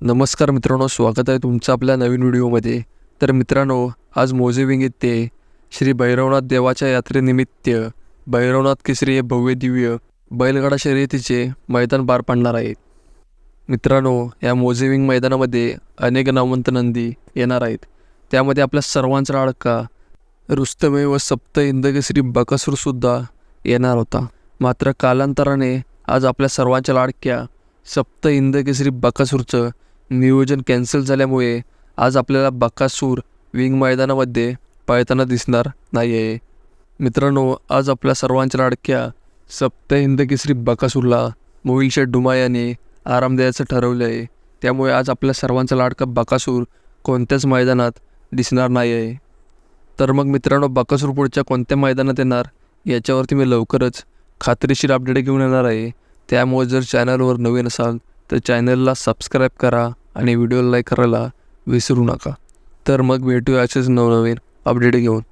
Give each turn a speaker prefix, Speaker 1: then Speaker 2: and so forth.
Speaker 1: नमस्कार मित्रांनो स्वागत आहे तुमचं आपल्या नवीन व्हिडिओमध्ये. तर मित्रांनो आज मोजेविंग येथे श्री भैरवनाथ देवाच्या यात्रेनिमित्त भैरवनाथ केसरी हे भव्य दिव्य बैलगाडा शर्यतीचे मैदान पार पाडणार आहेत मित्रांनो या मोजेविंग मैदानामध्ये अनेक नामवंत नंदी येणार आहेत. त्यामध्ये आपल्या सर्वांचा अडका रुस्तमे व सप्त इंदकेसरी बकासूरसुद्धा येणार होता. मात्र कालांतराने आज आपल्या सर्वांच्या लाडक्या सप्त इंदकेसरी बकासूरचं नियोजन कॅन्सल झाल्यामुळे आज आपल्याला बकासूर विंग मैदानामध्ये पळताना दिसणार नाही आहे मित्रांनो आज आपल्या सर्वांच्या लाडक्या सप्त हिंदकेसरी बकासूरला मोहिल शेठ डुमा याने आराम द्यायचं ठरवलं आहे त्यामुळे आज आपल्या सर्वांचा लाडका बकासूर कोणत्याच मैदानात दिसणार नाही आहे तर मग मित्रांनो बकासूर पुढच्या कोणत्या मैदानात येणार याच्यावरती मी लवकरच खात्रीशीर अपडेट घेऊन येणार आहे. त्यामुळे जर चॅनलवर नवीन असाल तर चॅनलला सबस्क्राईब करा आणि व्हिडिओला लाईक करायला विसरू नका. तर मग भेटूया असेच नवनवीन अपडेट घेऊन.